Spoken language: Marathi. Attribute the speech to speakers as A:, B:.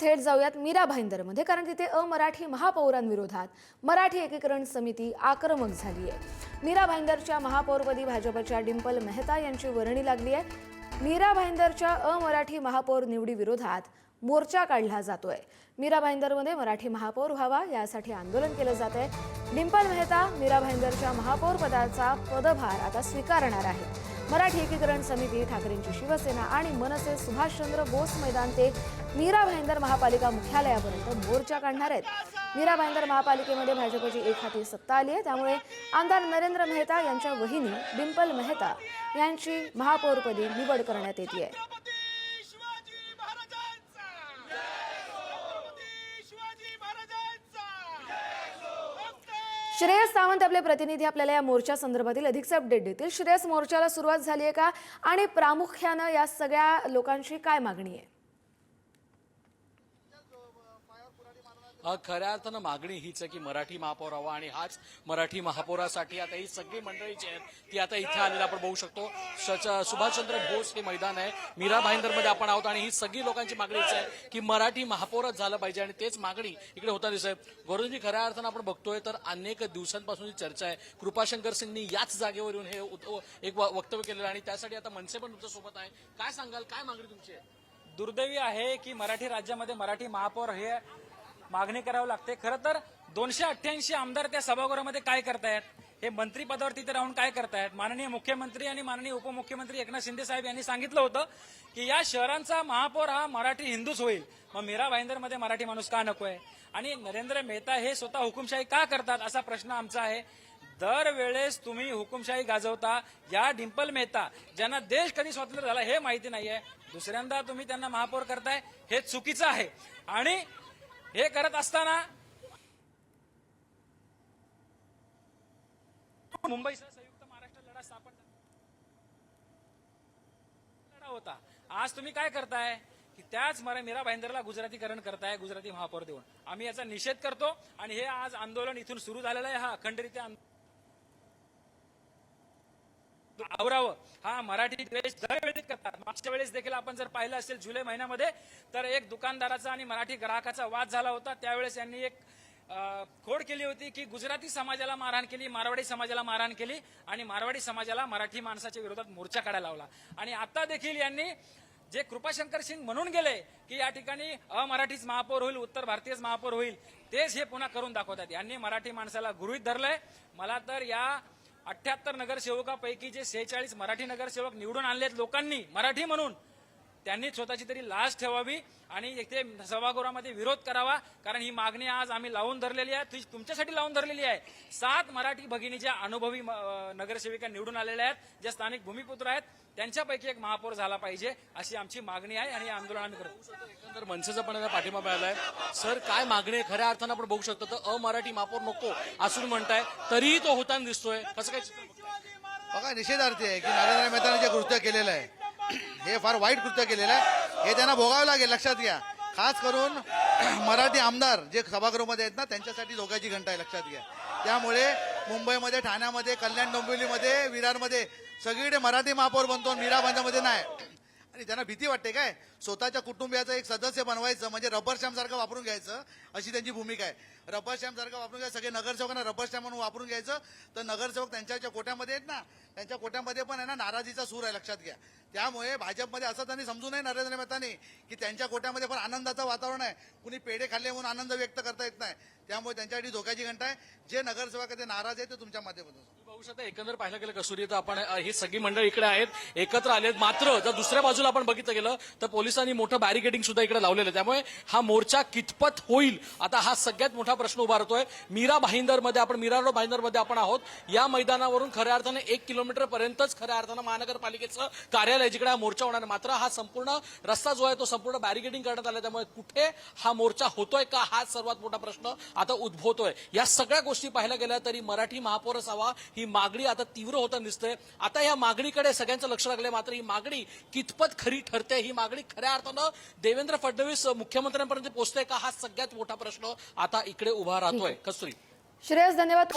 A: थेट जाऊयात मीरा भाईंदरमध्ये कारण तिथे अमराठी महापौरांविरोधात मराठी एकीकरण समिती आक्रमक झाली आहे. मीरा भाईंदरच्या महापौरपदी भाजपच्या डिंपल मेहता यांची वर्णी लागली आहे. मीरा भाईंदरच्या अमराठी महापौर निवडीविरोधात मोर्चा काढला जातोय. मीरा भाईंदरमध्ये मराठी महापौर व्हावा यासाठी आंदोलन केलं जात आहे. डिंपल मेहता मीरा भाईंदरच्या महापौर पदाचा पदभार आता स्वीकारणार आहे मराठी एकीकरण समिती ठाकरेंची शिवसेना आणि मनसे सुभाषचंद्र बोस मैदान ते मीरा भाईंदर महापालिका मुख्यालयापर्यंत मोर्चा काढणार आहेत. मीरा भाईंदर महापालिकेमध्ये भाजपची एक हाती सत्ता आली आहे. त्यामुळे आमदार नरेंद्र मेहता यांच्या वहिनी डिंपल मेहता यांची महापौरपदी निवड करण्यात येते
B: आहे.
A: श्रेयस सावंत आपले प्रतिनिधी आपल्याला या मोर्चा संदर्भातील अधिकचे अपडेट देतील. श्रेयस मोर्चाला सुरुवात झाली आहे का? आणि प्रामुख्यानं या सगळ्या लोकांची काय मागणी आहे?
C: खऱ्या अर्थानं मागणी हीच आहे की मराठी महापौर हवा आणि हाच मराठी महापौरासाठी आता ही सगळी मंडळी जी आहेत ती आता इथे आलेली आपण बघू शकतो. सुभाषचंद्र बोस हे मैदान आहे. मीरा भाईंदरमध्ये आपण आहोत आणि ही सगळी लोकांची मागणी हीच आहे की मराठी महापौरच झालं पाहिजे आणि तेच मागणी इकडे होताना दिसत आहे गौरवजी खऱ्या अर्थानं आपण बघतोय तर अनेक दिवसांपासून ही चर्चा आहे कृपाशंकर सिंगनी याच जागेवर येऊन हे एक वक्तव्य केलेलं आणि त्यासाठी आता मनसे पण तुमच्यासोबत आहे. काय सांगाल? काय मागणी तुमची आहे?
D: दुर्दैवी आहे की मराठी राज्यामध्ये मराठी महापौर हे मागणी करावं लागते. खरं तर दोनशे अठ्ठ्याऐंशी आमदार त्या सभागृहामध्ये काय करतायत? हे मंत्रीपदावर तिथे राहून काय करतायत? माननीय मुख्यमंत्री आणि माननीय उपमुख्यमंत्री एकनाथ शिंदे साहेब यांनी सांगितलं होतं की या शहरांचा महापौर हा मराठी हिंदूच होईल. मग मीरा भाईंदरमध्ये मराठी माणूस का नकोय? आणि नरेंद्र मेहता हे स्वतः हुकुमशाही का करतात असा प्रश्न आमचा आहे. दरवेळेस तुम्ही हुकुमशाही गाजवता. या डिंपल मेहता ज्यांना देश कधी स्वातंत्र्य झाला हे माहिती नाहीये. दुसऱ्यांदा तुम्ही त्यांना महापौर करताय हे चुकीचं आहे. आणि हे करत असताना मुंबईसह संयुक्त महाराष्ट्र लढा स्थापन लढा होता. आज तुम्ही काय करताय? की त्याच मरा मीरा भाईंदरला गुजरातीकरण करताय गुजराती महापौर देऊन. आम्ही याचा निषेध करतो आणि हे आज आंदोलन इथून सुरू झालेलं आहे. हा अखंडरित्या आंदोलन आवरावं. हा मराठी द्वेष दरवेळी करतात. मागच्या वेळेस देखील आपण जर पाहिलं असेल जुलै महिन्यामध्ये तर एक दुकानदाराचा आणि मराठी ग्राहकाचा वाद झाला होता. त्यावेळेस यांनी एक खोड केली होती की गुजराती समाजाला मारहाण केली मारवाडी समाजाला मारहाण केली आणि मारवाडी समाजाला मराठी माणसाच्या विरोधात मोर्चा काढायला लावला. आणि आता देखील यांनी जे कृपाशंकर सिंग म्हणून गेले की या ठिकाणी अमराठीच महापौर होईल उत्तर भारतीयच महापौर होईल तेच हे पुन्हा करून दाखवतात. यांनी मराठी माणसाला गुरुहित धरलंय. मला तर या अठ्याहत्तर नगरसेवकापैकी जे सेहेचाळीस मराठी नगरसेवक निवडून आणलेत लोकांनी मराठी म्हणून त्यांनी स्वतःची तरी लाज ठेवावी आणि इथे सभागृहामध्ये विरोध करावा. कारण ही मागणी आज आम्ही लावून धरलेली आहे. ती तुमच्यासाठी लावून धरलेली आहे. सात मराठी भगिनी ज्या अनुभवी नगरसेविका निवडून आलेल्या आहेत. ज्या स्थानिक भूमिपुत्र आहेत. त्यांच्यापैकी एक महापौर झाला पाहिजे अशी आमची मागणी आहे आणि हे आंदोलन आम्ही करतो.
C: एकंदर मनसेचा पण पाठिंबा मिळालाय. सर काय मागणी आहे? खऱ्या अर्थानं आपण बघू शकतो तर अमराठी महापौर नको असून म्हणताय तरीही तो होताना दिसतोय. कसं काय?
E: बघा निषेधार्थी आहे की नरेंद्र मेहताने जे कृत्य केलेलं आहे हे फार वाईट कृत्य केलेलं आहे. हे त्यांना भोगावं लागेल लक्षात घ्या. खास करून मराठी आमदार जे सभागृहामध्ये आहेत ना त्यांच्यासाठी धोक्याची घंटा आहे लक्षात घ्या. त्यामुळे मुंबईमध्ये ठाण्यामध्ये कल्याण डोंबिवलीमध्ये विरारमध्ये सगळीकडे मराठी महापौर बनतो मीरा बांधामध्ये नाही. आणि त्यांना भीती वाटते काय? स्वतःच्या कुटुंबियाचं एक सदस्य बनवायचं म्हणजे रबर स्टॅम्प सारखं वापरून घ्यायचं अशी त्यांची भूमिका आहे. रबर स्टॅम्प सारखं वापरून घ्यायचं सगळे नगरसेवकांना रबर स्टॅम्प म्हणून वापरून घ्यायचं. तर नगरसेवक त्यांच्या कोट्यामध्ये आहेत ना त्यांच्या कोट्यामध्ये पण आहे ना नाराजीचा सूर आहे लक्षात घ्या. त्यामुळे भाजपमध्ये असं त्यांनी समजू नये नरेंद्र मेहतानी की त्यांच्या कोट्यामध्ये पण आनंदाचं वातावरण आहे. कुणी पेढे खाल्ले म्हणून आनंद व्यक्त करता येत नाही. त्यामुळे त्यांच्यासाठी धोक्याची घंटा आहे. जे नगरसेवक ते नाराज आहे ते तुमच्या माध्यमातून
C: पाहू शकता एकंदर पाहायला गेलं कसुरी तर आपण ही सगळी मंडळ इकडे आहेत. एकत्र आलेत. मात्र जर दुसऱ्या बाजूला आपण बघितलं गेलं तर पोलिसांनी मोठं बॅरिकेडिंग सुद्धा इकडे लावलेलं आहे. त्यामुळे हा मोर्चा कितपत होईल? आता हा सगळ्यात मोठा प्रश्न उभारतोय मीरा भाईंदरमध्ये आपण मीरा रोड भाईंदरमध्ये आपण आहोत. या मैदानावरून खऱ्या अर्थाने एक किलोमीटर पर्यंतच खऱ्या अर्थानं महानगरपालिकेचं कार्यालय जिकडे हा मोर्चा होणार मात्र हा संपूर्ण रस्ता जो आहे तो संपूर्ण बॅरिकेडिंग करण्यात आला त्यामुळे कुठे हा मोर्चा होतोय का हा सर्वात मोठा प्रश्न आता उद्भवतोय. या सगळ्या गोष्टी पाहायला गेल्या तरी मराठी महापौर असावा ही मागणी आता तीव्र होताना दिसते आता या मागणीकडे सगळ्यांचं लक्ष लागलंय. मात्र ही मागणी कितपत खरी ठरते ही मागणी खऱ्या अर्थानं देवेंद्र फडणवीस मुख्यमंत्र्यांपर्यंत पोहोचते का हा सगळ्यात मोठा प्रश्न आता इकडे उभा राहतोय. कस्तुरी
A: श्रेयस धन्यवाद.